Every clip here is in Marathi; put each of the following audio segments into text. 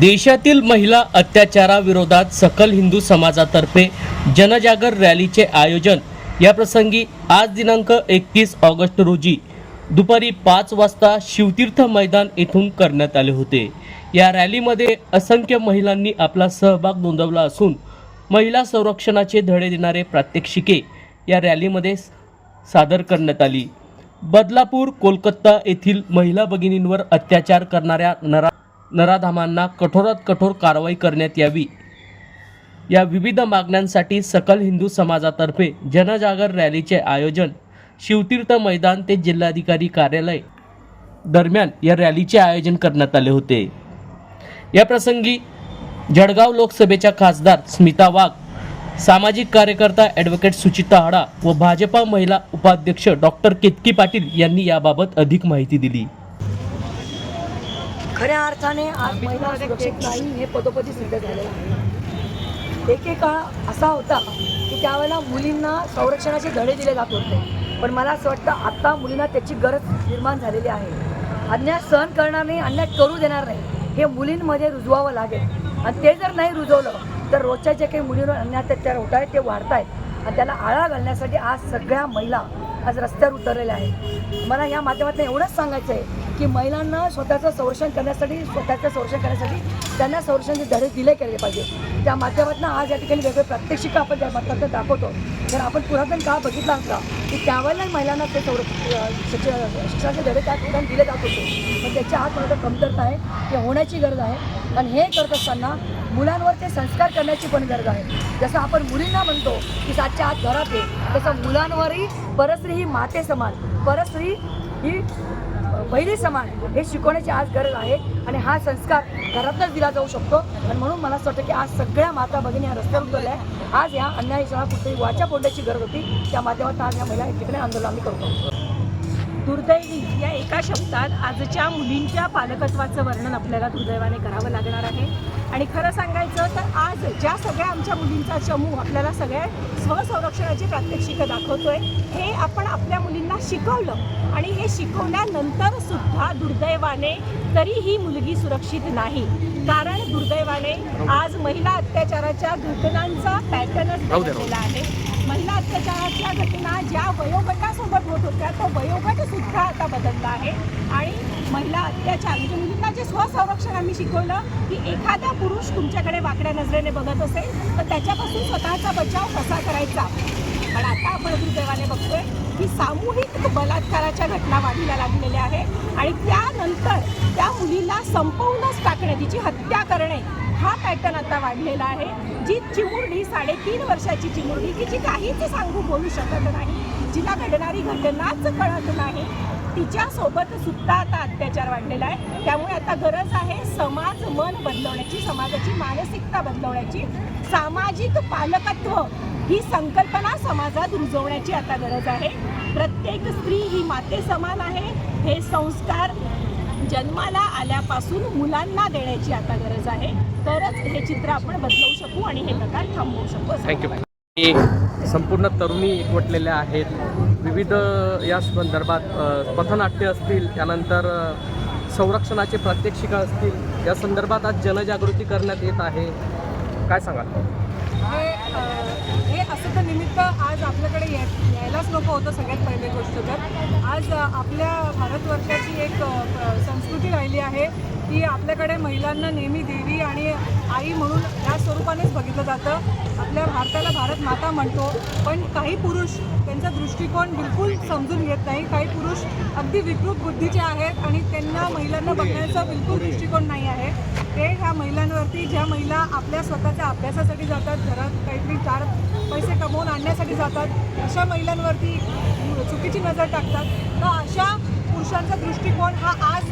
देशातील महिला अत्याचाराविरोधात सकल हिंदू समाजातर्फे जनजागर रॅलीचे आयोजन. या प्रसंगी आज दिनांक एकतीस ऑगस्ट रोजी दुपारी पाच वाजता शिवतीर्थ मैदान येथून करण्यात आले होते. या रॅलीमध्ये असंख्य महिलांनी आपला सहभाग नोंदवला असून महिला संरक्षणाचे धडे देणारे प्रात्यक्षिके या रॅलीमध्ये सादर करण्यात आली. बदलापूर कोलकाता येथील महिला भगिनींवर अत्याचार करणाऱ्या नरा नराधामांना कठोरात कठोर कारवाई करण्यात यावी. या विविध मागण्यांसाठी सकल हिंदू समाजातर्फे जनजागर रॅलीचे आयोजन शिवतीर्थ मैदान ते जिल्हाधिकारी कार्यालय दरम्यान या रॅलीचे आयोजन करण्यात आले होते. या प्रसंगी जळगाव लोकसभेच्या खासदार स्मिता वाघ सामाजिक कार्यकर्ता ॲडव्होकेट सुचिता हाडा व भाजपा महिला उपाध्यक्ष डॉक्टर केतकी पाटील यांनी याबाबत अधिक माहिती दिली. खऱ्या अर्थाने आज महिला सुरक्षित नाही हे पदोपदी सिद्ध झालेलं आहे. एक काळ असा होता की त्यावेळेला मुलींना संरक्षणाचे धडे दिले जात होते. पण मला असं वाटतं आत्ता मुलींना त्याची गरज निर्माण झालेली आहे. अन्याय सहन करणार नाही अन्याय करू देणार नाही. हे मुलींमध्ये रुजवावं लागेल. आणि ते जर नाही रुजवलं तर रोजच्या जे काही मुलींवर अन्याय अत्याचार होत आहेत ते वाढत आहेत. आणि त्याला आळा घालण्यासाठी आज सगळ्या महिला आज रस्त्यावर उतरलेल्या आहेत. मला या माध्यमातून एवढंच सांगायचं आहे की महिलांना स्वतःचं संरक्षण करण्यासाठी स्वतःचं संरक्षण करण्यासाठी त्यांना संरक्षणाचे धडे दिले गेले पाहिजे. त्या माध्यमातून आज या ठिकाणी वेगवेगळे प्रात्यक्षिक आपण त्या माध्यमातून दाखवतो. जर आपण पुरातन काळ बघितला असला की त्यावेळेला महिलांना ते संरक्षण शिक्षणाचे धडे त्या ठिकाणी दिले जात होते. पण त्याच्या आत मात्र कमतरता आहे ते होण्याची गरज आहे. आणि हे करत असताना मुलांवर ते संस्कार करण्याची पण गरज आहे. जसं आपण मुलींना म्हणतो की सातच्या आत घरात आहे तसं मुलांवरही परस्त्री ही माते समान परस्त्री ही बहिणी समान हे शिकवण्याची आज गरज आहे आणि हा संस्कार घरातच दिला जाऊ शकतो. आणि म्हणून मला असं वाटतं की आज सगळ्या माता भगिनी या रस्त्यावर उतरल्या आहे आज या अन्यायाच्या कुठेही वाचा फोडण्याची गरज होती. त्या माध्यमातून आज या महिला एक ठिकाणी आंदोलन आम्ही करतो. दुर्दैवी या एका शब्दात आजच्या मुलींच्या पालकत्वाचं वर्णन आपल्याला दुर्दैवाने करावं लागणार आहे. आणि खरं सांगायचं तर आज ज्या सगळ्या आमच्या मुलींचा चमू आपल्याला सगळ्या स्वसंरक्षणाची प्रात्यक्षिकं दाखवतोय हे आपण आपल्या मुलींना शिकवलं. आणि हे शिकवल्यानंतर सुद्धा दुर्दैवाने तरी ही मुलगी सुरक्षित नाही. कारण दुर्दैवाने आज महिला अत्याचाराच्या घटनांचा पॅटर्नच बदललेला आहे. महिला अत्याचाराच्या घटना ज्या वयोगटासोबत होत होत्या तो वयोगट सुद्धा आता बदलला आहे. आणि महिला अत्याचार म्हणजे मुलींना म्हणजे स्वसंरक्षण आम्ही शिकवलं की एखादा पुरुष तुमच्याकडे वाकड्या नजरेने बघत असेल तर त्याच्यापासून स्वतःचा बचाव कसा करायचा? पण आता आपण दुर्दैवाने बघतोय की सामूहिक बलात्काराच्या घटना वाढीला लागलेल्या आहे आणि त्यानंतर त्या मुलीला संपवूनच टाकणे तिची हत्या करणे हा पॅटर्न आता वाढलेला आहे. जी चिमुरडी साडेतीन वर्षाची चिमुरडी की जी काहीच सांगू बोलू शकत नाही. जिला घडणारी घटनाच कळत नाही. तिच्यासोबत सुद्धा आता अत्याचार वाढलेला आहे. त्यामुळे आता गरज आहे समाज मन बदलवण्याची समाजाची मानसिकता बदलवण्याची. सामाजिक पालकत्व ही संकल्पना समाजात रुजवण्याची आता गरज आहे. प्रत्येक स्त्री ही माते समान आहे. हे संस्कार जन्माला आल्यापासून मुलांना देण्याची आता गरज आहे. तरच हे चित्र आपण बदलवू शकू आणि हे प्रकार थांबवू शकू थँक्यू. संपूर्ण तरुणी एकवटलेल्या आहेत. विविध या संदर्भात पथनाट्य असतील त्यानंतर संरक्षणाचे प्रात्यक्षिका असतील या संदर्भात आज जनजागृती करण्यात येत आहे. काय सांगाल? हे हे असं तर निमित्त आज आपल्याकडे यायलाच नको होतं सगळ्यात पहिली गोष्ट तर. आज आपल्या भारतवर्षाची एक की आपल्याकडे महिलांना नेहमी देवी आणि आई म्हणून या स्वरूपानेच बघितलं जातं. आपल्या भारताला भारत माता म्हणतो पण काही पुरुष त्यांचा दृष्टिकोन बिलकुल समजून घेत नाही. काही पुरुष अगदी विकृत बुद्धीचे आहेत आणि त्यांना महिलांना बघण्याचा बिलकुल दृष्टिकोन नाही आहे. ते ह्या महिलांवरती ज्या महिला आपल्या स्वतःच्या अभ्यासासाठी जातात घरात काहीतरी चार पैसे कमवून आणण्यासाठी जातात अशा महिलांवरती चुकीची नजर टाकतात. तर अशा पुरुषांचा दृष्टिकोन हा आज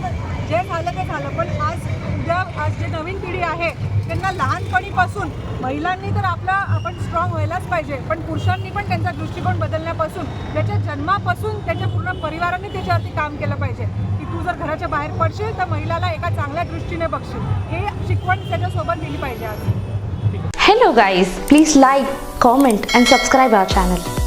जे झालं ते झालं. पण आज उद्या आज जे नवीन पिढी आहे त्यांना लहानपणीपासून महिलांनी तर आपला आपण स्ट्रॉंग व्हायलाच पाहिजे. पण पुरुषांनी पण त्यांचा दृष्टिकोन बदलण्यापासून त्याच्या जन्मापासून त्याच्या पूर्ण परिवाराने त्याच्यावरती काम केलं पाहिजे. की तू जर घराच्या बाहेर पडशील तर महिलाला एका चांगल्या दृष्टीने बघशील. हे शिकवण त्याच्यासोबत दिली पाहिजे आज. Hello guys please like comment and subscribe our channel